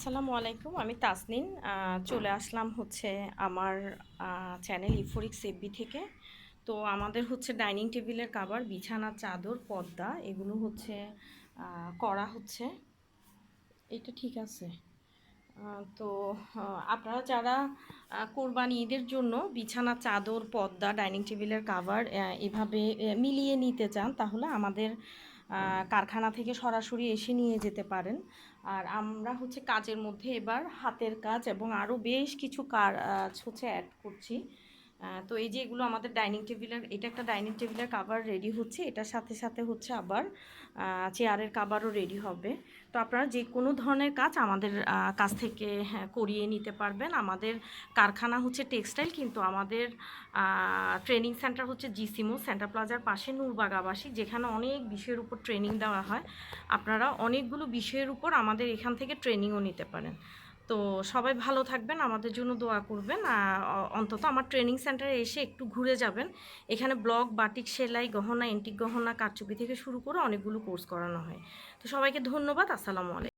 আসসালামু আলাইকুম, আমি তাসনিন চলে আসলাম হচ্ছে আমার চ্যানেল ইফোরিক সেববি থেকে। তো আমাদের হচ্ছে ডাইনিং টেবিলের কাভার বিছানা, চাদর, পর্দা, এগুলো হচ্ছে করা হচ্ছে। এটা ঠিক আছে। তো আপনারা যারা কোরবানি ঈদের জন্য বিছানা, চাদর, পর্দা, ডাইনিং টেবিলের কাভার এভাবে মিলিয়ে নিতে চান, তাহলে আমাদের কারখানা থেকে সরাসরি এসে নিয়ে যেতে পারেন। আর আমরা হচ্ছে কাজের মধ্যে এবার হাতের কাজ এবং আরও বেশ কিছু কাজ হচ্ছে অ্যাড করছি। তো এই যে এগুলো আমাদের ডাইনিং টেবিলের এটা একটা ডাইনিং টেবিলের কাভার রেডি হচ্ছে এটার সাথে সাথে হচ্ছে আবার চেয়ারের কাভারও রেডি হবে। তো আপনারা যে কোনো ধরনের কাজ আমাদের কাছ থেকে হ্যাঁ, করিয়ে নিতে পারবেন। আমাদের কারখানা হচ্ছে টেক্সটাইল কিন্তু আমাদের ট্রেনিং সেন্টার হচ্ছে জিসিমো সেন্টার প্লাজার পাশে নূরবাগ আবাসিক যেখানে অনেক বিষয়ের উপর ট্রেনিং দেওয়া হয়। আপনারা অনেকগুলো বিষয়ের উপর আমাদের এখান থেকে ট্রেনিংও নিতে পারেন। তো সবাই ভালো থাকবেন, আমাদের জন্য দোয়া করবেন। অন্তত আমার ট্রেনিং সেন্টারে এসে একটু ঘুরে যাবেন। এখানে ব্লক বাটিক সেলাই, গহনা এন্টিক গহনা, কারচুপি থেকে শুরু করে অনেকগুলো কোর্স করানো হয়। তো সবাইকে ধন্যবাদ, আসসালামু আলাইকুম।